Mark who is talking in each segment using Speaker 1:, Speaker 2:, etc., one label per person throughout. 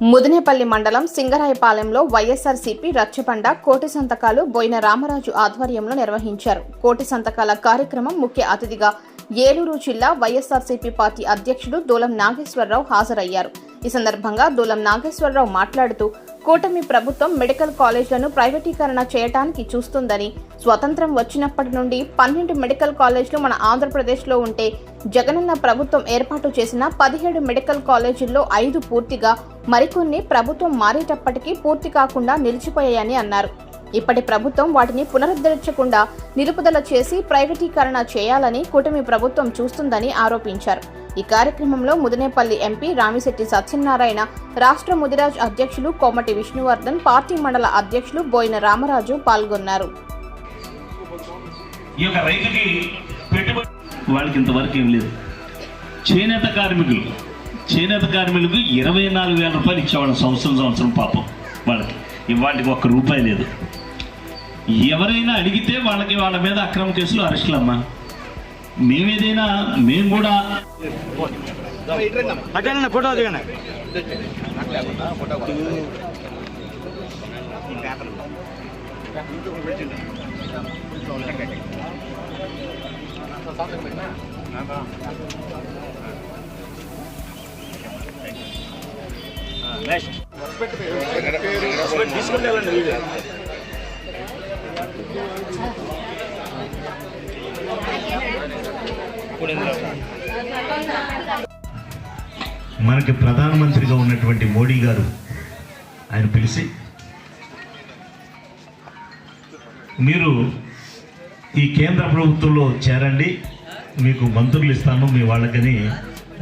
Speaker 1: ముదినేపల్లి మండలం సింగరాయపాలెంలో వైఎస్ఆర్సీపీ రచ్చబండ కోటి సంతకాలు బోయిన రామరాజు ఆధ్వర్యంలో నిర్వహించారు. కోటి సంతకాల కార్యక్రమం ముఖ్య అతిథిగా ఏలూరు జిల్లా వైఎస్ఆర్సీపీ పార్టీ అధ్యక్షుడు దూలం నాగేశ్వరరావు హాజరయ్యారు. ఈ సందర్భంగా దూలం నాగేశ్వరరావు మాట్లాడుతూ కూటమి ప్రభుత్వం మెడికల్ కాలేజ్లను ప్రైవేటీకరణ చేయటానికి చూస్తుందని స్వతంత్రం వచ్చినప్పటి నుండి పన్నెండు మెడికల్ కాలేజీలు మన ఆంధ్రప్రదేశ్లో ఉంటే జగనన్న ప్రభుత్వం ఏర్పాటు చేసిన పదిహేడు మెడికల్ కాలేజీల్లో ఐదు పూర్తిగా మరికొన్ని ప్రభుత్వం మారేటప్పటికీ పూర్తి కాకుండా నిలిచిపోయాయని అన్నారు. ఇప్పటి ప్రభుత్వం వాటిని పునరుద్ధరించకుండా నిలుపుదల చేసి ప్రైవేటీకరణ చేయాలని కూటమి ప్రభుత్వం చూస్తుందని ఆరోపించారు. ఈ కార్యక్రమంలో ముదినేపల్లి ఎంపీ రామిశెట్టి సత్యనారాయణ రాష్ట్ర ముదిరాజ్ అధ్యక్షులు కోమటి విష్ణువర్ధన్ పార్టీ మండల అధ్యక్షులు బోయిన రామరాజు పాల్గొన్నారు.
Speaker 2: వాళ్ళకి ఇంతవరకు ఏం లేదు. చేనేత కార్మికులు చేనేత కార్మికులకు ఇరవై నాలుగు వేల రూపాయలు ఇచ్చేవాళ్ళం సంవత్సరం సంవత్సరం పాపం వాళ్ళకి. ఇవాటికి ఒక్క రూపాయి లేదు. ఎవరైనా అడిగితే వాళ్ళకి వాళ్ళ మీద అక్రమ కేసులు అరెస్టులమ్మా. మేమేదైనా మేము కూడా
Speaker 3: ఫోటో దిగండి.
Speaker 2: నెక్స్ట్
Speaker 3: తీసుకుంటే వెళ్ళండి వీడియో
Speaker 4: మనకి ప్రధానమంత్రిగా ఉన్నటువంటి మోడీ గారు ఆయన పిలిచి మీరు ఈ కేంద్ర ప్రభుత్వంలో చేరండి మీకు మంత్రులు ఇస్తాను మీ వాళ్ళకని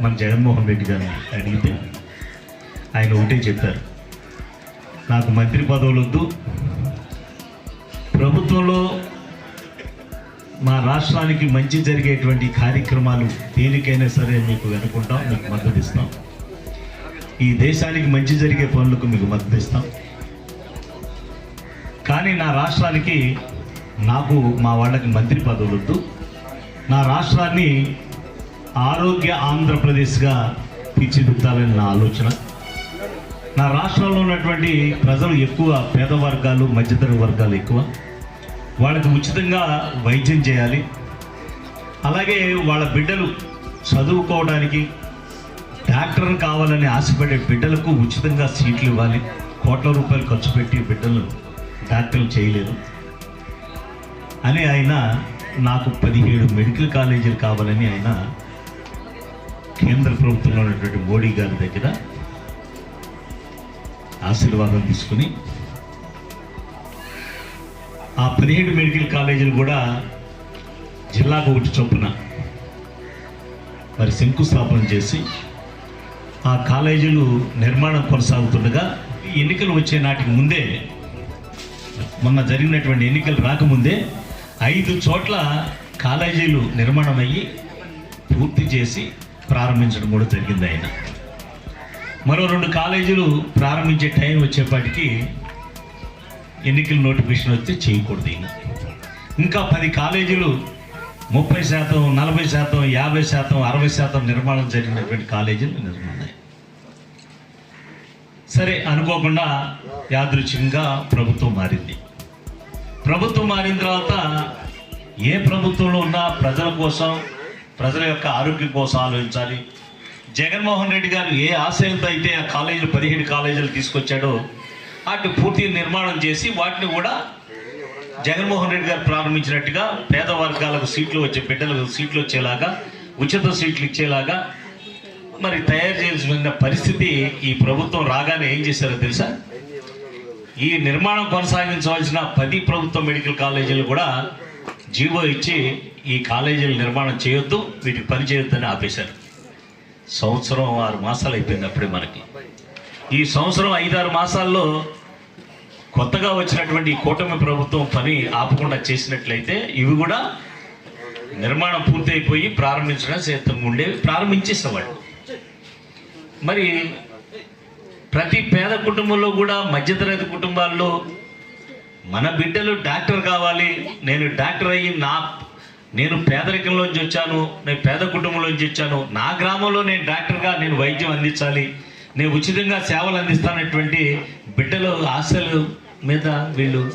Speaker 4: మన జగన్మోహన్ రెడ్డి గారిని అడిగితే ఆయన ఒకటే చెప్పారు. నాకు మంత్రి పదవులు వద్దు. ప్రభుత్వంలో మా రాష్ట్రానికి మంచి జరిగేటువంటి కార్యక్రమాలు దేనికైనా సరే మీకు వెనుకుంటాం మీకు మద్దతు ఇస్తాం. ఈ దేశానికి మంచి జరిగే పనులకు మీకు మద్దతు ఇస్తాం. కానీ నా రాష్ట్రానికి నాకు మా వాళ్ళకి మంత్రి పదవులు వద్దు. నా రాష్ట్రాన్ని ఆరోగ్య ఆంధ్రప్రదేశ్గా తీర్చిదిద్దాలని నా ఆలోచన. నా రాష్ట్రంలో ఉన్నటువంటి ప్రజలు ఎక్కువ పేద వర్గాలు మధ్యతర వర్గాలు ఎక్కువ. వాళ్ళకి ఉచితంగా వైద్యం చేయాలి. అలాగే వాళ్ళ బిడ్డలు చదువుకోవడానికి డాక్టర్ కావాలని ఆశపడే బిడ్డలకు ఉచితంగా సీట్లు ఇవ్వాలి. కోట్ల రూపాయలు ఖర్చు పెట్టి బిడ్డలు డాక్టర్లు చేయలేదు. అని ఆయన నాకు పదిహేడు మెడికల్ కాలేజీలు కావాలని ఆయన కేంద్ర ప్రభుత్వంలో ఉన్నటువంటి మోడీ గారి దగ్గర ఆశీర్వాదం తీసుకుని ఆ పదిహేడు మెడికల్ కాలేజీలు కూడా జిల్లాకు ఒకటి చొప్పున మరి శంకుస్థాపన చేసి ఆ కాలేజీలు నిర్మాణం కొనసాగుతుండగా ఎన్నికలు వచ్చే నాటికి ముందే మొన్న జరిగినటువంటి ఎన్నికలు రాకముందే ఐదు చోట్ల కాలేజీలు నిర్మాణం అయ్యి పూర్తి చేసి ప్రారంభించడం కూడా జరిగింది ఆయన. మరో రెండు కాలేజీలు ప్రారంభించే టైం వచ్చేపాటికి ఎన్నికల నోటిఫికేషన్ వస్తే చేయకూడదు ఇంకా పది కాలేజీలు ముప్పై శాతం నలభై శాతం యాభై శాతం అరవై శాతం నిర్మాణం జరిగినటువంటి కాలేజీలు నిర్మాణాయి సరే అనుకోకుండా యాదృచ్ఛికంగా ప్రభుత్వం మారింది. ప్రభుత్వం మారిన తర్వాత ఏ ప్రభుత్వంలో ఉన్నా ప్రజల కోసం ప్రజల యొక్క ఆరోగ్యం కోసం ఆలోచించాలి. జగన్మోహన్ రెడ్డి గారు ఏ ఆశయంతో అయితే ఆ కాలేజీలు పదిహేడు కాలేజీలు తీసుకొచ్చాడో వాటిని పూర్తి నిర్మాణం చేసి వాటిని కూడా జగన్మోహన్ రెడ్డి గారు ప్రారంభించినట్టుగా పేద వర్గాలకు సీట్లు వచ్చే బిడ్డలకు సీట్లు వచ్చేలాగా ఉచిత సీట్లు ఇచ్చేలాగా మరి తయారు చేయాల్సిన పరిస్థితి ఈ ప్రభుత్వం రాగానే ఏం చేశారో తెలుసా? ఈ నిర్మాణం కొనసాగించవలసిన పది ప్రభుత్వ మెడికల్ కాలేజీలు కూడా జీవో ఇచ్చి ఈ కాలేజీల నిర్మాణం చేయొద్దు వీటికి పని చేయొద్దని ఆపేశారు. సంవత్సరం ఆరు మాసాలు అయిపోయింది అప్పుడే మనకి. ఈ సంవత్సరం ఐదారు మాసాల్లో కొత్తగా వచ్చినటువంటి కూటమి ప్రభుత్వం పని ఆపకుండా చేసినట్లయితే ఇవి కూడా నిర్మాణం పూర్తయిపోయి ప్రారంభించడం సిద్ధంగా ఉండేవి ప్రారంభించేసేవాళ్ళు. మరి ప్రతి పేద కుటుంబంలో కూడా మధ్యతరగతి కుటుంబాల్లో మన బిడ్డలు డాక్టర్ కావాలి నేను డాక్టర్ అయ్యి నా నేను పేదరికంలోంచి వచ్చాను నేను పేద కుటుంబంలోంచి వచ్చాను నా గ్రామంలో నేను డాక్టర్గా నేను వైద్యం అందించాలి నేను ఉచితంగా సేవలు అందిస్తానటువంటి బిడ్డలు ఆశలు మీద వీళ్ళు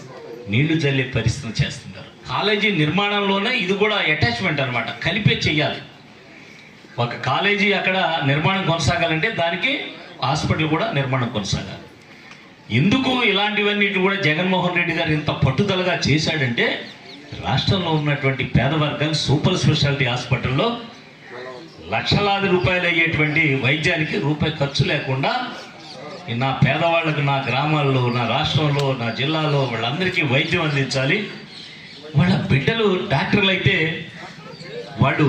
Speaker 4: నీళ్ళు జల్లే పరిస్థితి చేస్తున్నారు. కాలేజీ నిర్మాణంలోనే ఇది కూడా అటాచ్మెంట్ అనమాట కలిపే చెయ్యాలి. ఒక కాలేజీ అక్కడ నిర్మాణం కొనసాగాలంటే దానికి హాస్పిటల్ కూడా నిర్మాణం కొనసాగాలి. ఎందుకు ఇలాంటివన్నీ కూడా జగన్మోహన్ రెడ్డి గారు ఇంత పట్టుదలగా చేశాడంటే రాష్ట్రంలో ఉన్నటువంటి పేద వర్గం సూపర్ స్పెషాలిటీ హాస్పిటల్లో లక్షలాది రూపాయలు అయ్యేటువంటి వైద్యానికి రూపాయి ఖర్చు లేకుండా నా పేదవాళ్ళకు నా గ్రామాల్లో నా రాష్ట్రంలో నా జిల్లాలో వాళ్ళందరికీ వైద్యం అందించాలి. వాళ్ళ బిడ్డలు డాక్టర్లు అయితే వాళ్ళు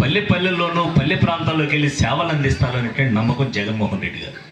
Speaker 4: పల్లె పల్లెల్లోనూ పల్లె ప్రాంతాల్లోకి వెళ్ళి సేవలు అందిస్తారనేటువంటి నమ్మకం జగన్మోహన్ రెడ్డి గారు.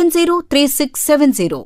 Speaker 3: 703670.